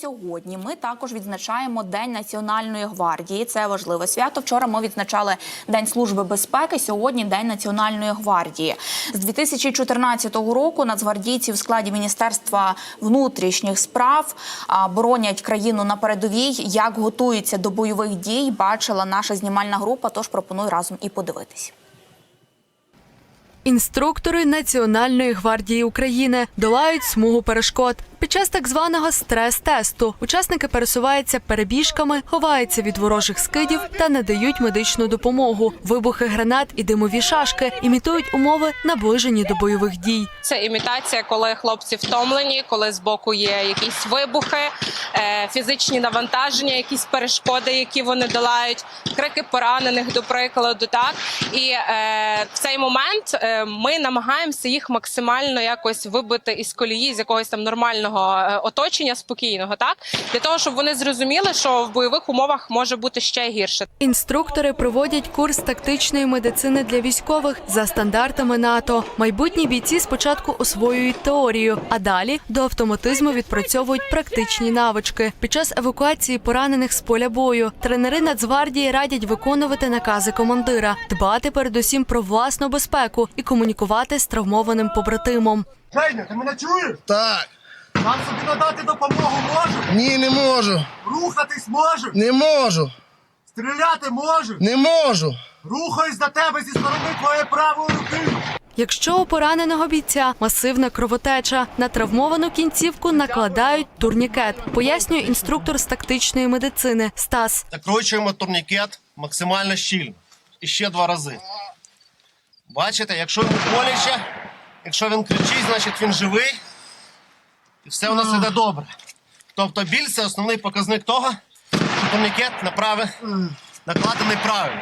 Сьогодні ми також відзначаємо День Національної гвардії. Це важливе свято. Вчора ми відзначали День служби безпеки. Сьогодні День Національної гвардії. З 2014 року нацгвардійці в складі Міністерства внутрішніх справ боронять країну на передовій. Як готуються до бойових дій, бачила наша знімальна група. Тож пропоную разом і подивитись. Інструктори Національної гвардії України долають смугу перешкод. Під час так званого стрес-тесту учасники пересуваються перебіжками, ховаються від ворожих скидів та надають медичну допомогу. Вибухи гранат і димові шашки імітують умови, наближені до бойових дій. Це імітація, коли хлопці втомлені, коли збоку є якісь вибухи, е, фізичні навантаження, якісь перешкоди, які вони долають, крики поранених, до прикладу, так і е, в цей момент е, ми намагаємося їх максимально якось вибити із колії з якогось там нормального е, оточення, спокійного, так для того, щоб вони зрозуміли, що в бойових умовах може бути ще гірше. Інструктори проводять курс тактичної медицини для військових за стандартами НАТО. Майбутні бійці спочатку освоюють теорію, а далі до автоматизму відпрацьовують практичні навички. Під час евакуації поранених з поля бою тренери Нацгвардії радять виконувати накази командира, дбати передусім про власну безпеку і комунікувати з травмованим побратимом. Женя, ти мене чуєш? Так, Нам собі надати допомогу можеш? ні, не можу. Рухатись можеш? Не можу. Стріляти можеш? Не можу. Рухаюсь за тебе зі сторони твоєї правої руки. Якщо у пораненого бійця масивна кровотеча, на травмовану кінцівку накладають турнікет, пояснює інструктор з тактичної медицини Стас. Закручуємо турнікет максимально щільно. І ще два рази. Бачите, якщо йому боляче, якщо він кричить, значить він живий. І все у нас іде добре. Тобто біль це основний показник того, що турнікет направи накладений правильно.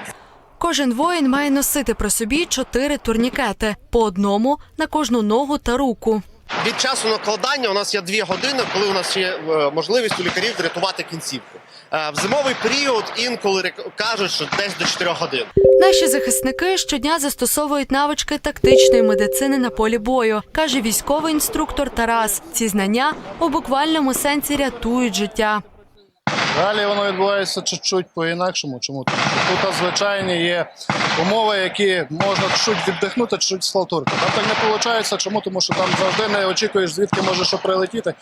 Кожен воїн має носити при собі чотири турнікети по одному на кожну ногу та руку. Від часу накладання у нас є дві години, коли у нас є е, можливість у лікарів врятувати кінцівку. Е, В зимовий період інколи кажуть, що десь до 4 годин. Наші захисники щодня застосовують навички тактичної медицини на полі бою, каже військовий інструктор Тарас. Ці знання у буквальному сенсі рятують життя. Далі воно відбувається чуть-чуть по-інакшому. Чому? Тут звичайні є умови, які можна чуть віддихнути, чуть сфалтурити. Там так не виходить. Чому? Тому що там завжди не очікуєш, звідки може що прилетіти.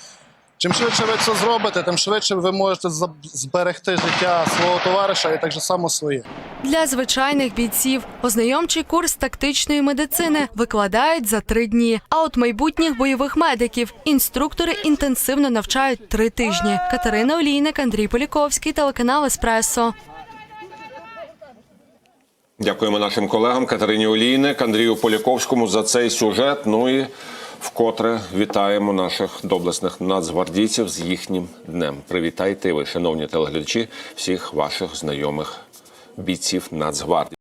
Чим швидше ви це зробите, тим швидше ви можете зберегти життя свого товариша і так же само своє. Для звичайних бійців ознайомчий курс тактичної медицини викладають за три дні. А от майбутніх бойових медиків інструктори інтенсивно навчають три тижні. Катерина Олійник, Андрій Поліковський, телеканал Еспресо. Дякуємо нашим колегам Катерині Олійник, Андрію Поляковському за цей сюжет. Ну і вкотре вітаємо наших доблесних нацгвардійців з їхнім днем. Привітайте ви, шановні телеглядачі, всіх ваших знайомих бійців Нацгвардії.